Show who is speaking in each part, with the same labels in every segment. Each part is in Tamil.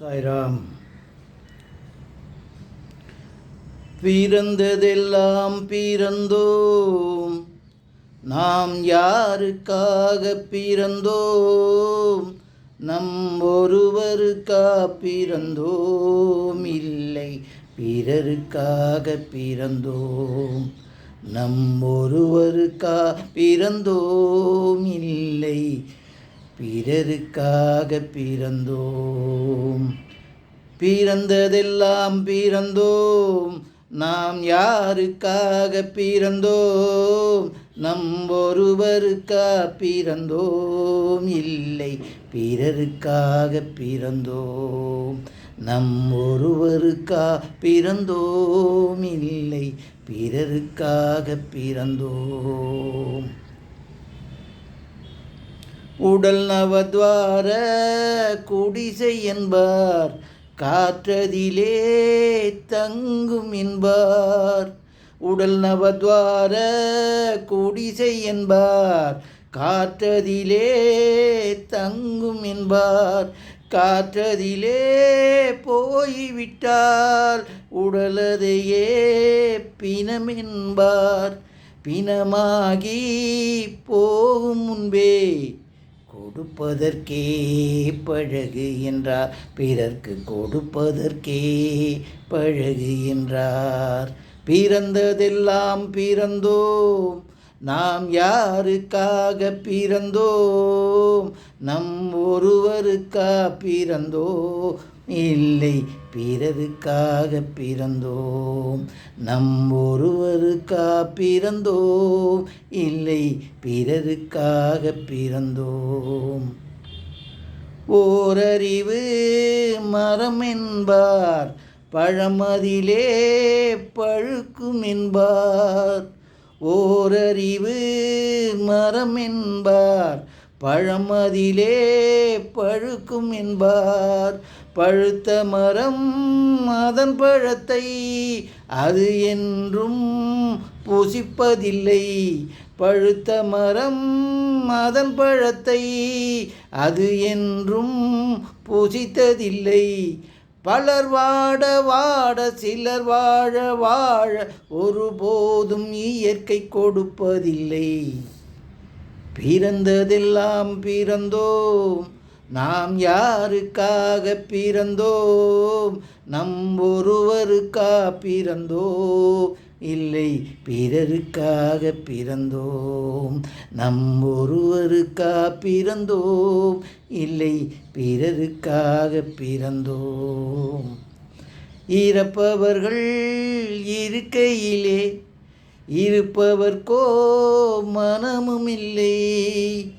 Speaker 1: சாய்ராம். பிறந்ததெல்லாம் பிறந்தோம். நாம் யாருக்காக பிறந்தோம்? நம் ஒருவருக்கா பிறந்தோம். இல்லை பிறருக்காக பிறந்தோம். நம் ஒருவருக்கா பிறந்தோம். இல்லை பிறருக்காக பிறந்தோம். பிறந்ததெல்லாம் பிறந்தோம். நாம் யாருக்காக பிறந்தோம்? நம் ஒருவருக்கா பிறந்தோம்? இல்லை பிறருக்காக பிறந்தோம். நம் ஒருவருக்கா பிறந்தோம்? இல்லை பிறருக்காக பிறந்தோம். உடல் நவத்வார குடிசை என்பார். காற்றதிலே தங்கும் என்பார். உடல் நவத்வார குடிசை என்பார். காற்றதிலே தங்கும் என்பார். காற்றதிலே போய்விட்டால் உடலதையே பிணம் என்பார். பிணமாகி போகும் முன்பே கொடுப்பதற்கே பழகு என்றார். பிறர்க்கு கொடுப்பதற்கே பழகு என்றார். பிறந்ததெல்லாம் பிறந்தோம். நாம் யாருக்காக பிறந்தோம்? நம் ஒருவருக்கா பிறந்தோ இல்லை பிறருக்காக பிறந்தோம். நம் ஒருவருக்கா பிறந்தோம்? இல்லை பிறருக்காக பிறந்தோம். ஓரறிவு மரம் என்பார் பழமதிலே பழுக்கும் என்பார். ஓரறிவு மரம் என்பார் பழமதிலே பழுக்கும் என்பார். பழுத்த மரம் அதன் பழத்தை அது என்றும் புசிப்பதில்லை. பழுத்த மரம் அதன் பழத்தை அது என்றும் புசித்ததில்லை. பலர் வாட வாட சிலர் வாழ வாழ ஒருபோதும் இயற்கை கொடுப்பதில்லை. பிறந்ததெல்லாம் பிறந்தோம் நாம் யாருக்காக பிறந்தோம்? நம் ஒருவருக்கா பிறந்தோம்? இல்லை. பிறருக்காக பிறந்தோம். நம் ஒருவருக்கா பிறந்தோம். இல்லை பிறருக்காக பிறந்தோம். இறப்பவர்கள் இருக்கையிலே இருப்பவர்க்கோ மனமும் இல்லை.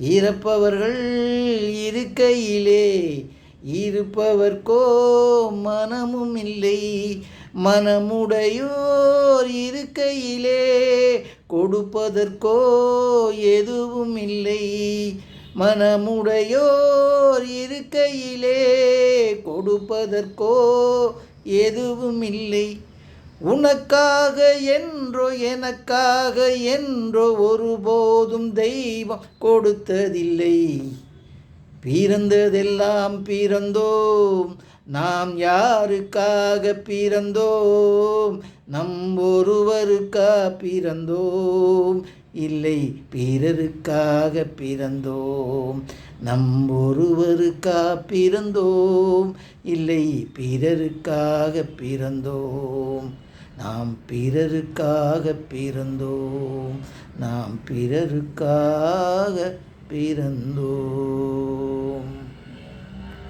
Speaker 1: இறப்பவர்கள் இருக்கையிலே இருப்பவர்க்கோ மனமும் இல்லை. மனமுடையோர் இருக்கையிலே கொடுப்பதற்கோ எதுவும் இல்லை மனமுடையோர் இருக்கையிலே கொடுப்பதற்கோ எதுவும் இல்லை உனக்காக என்றோ எனக்காக என்றோ ஒருபோதும் தெய்வம் கொடுத்ததில்லை. பிறந்ததெல்லாம் பிறந்தோம். நாம் யாருக்காக பிறந்தோம்? நம் ஒருவருக்கா பிறந்தோம்? இல்லை பிறருக்காக பிறந்தோம். நம் ஒருவருக்கா பிறந்தோம்? இல்லை பிறருக்காக பிறந்தோம். நாம் பிறருக்காக பிறந்தோம். நாம் பிறருக்காக பிறந்தோம்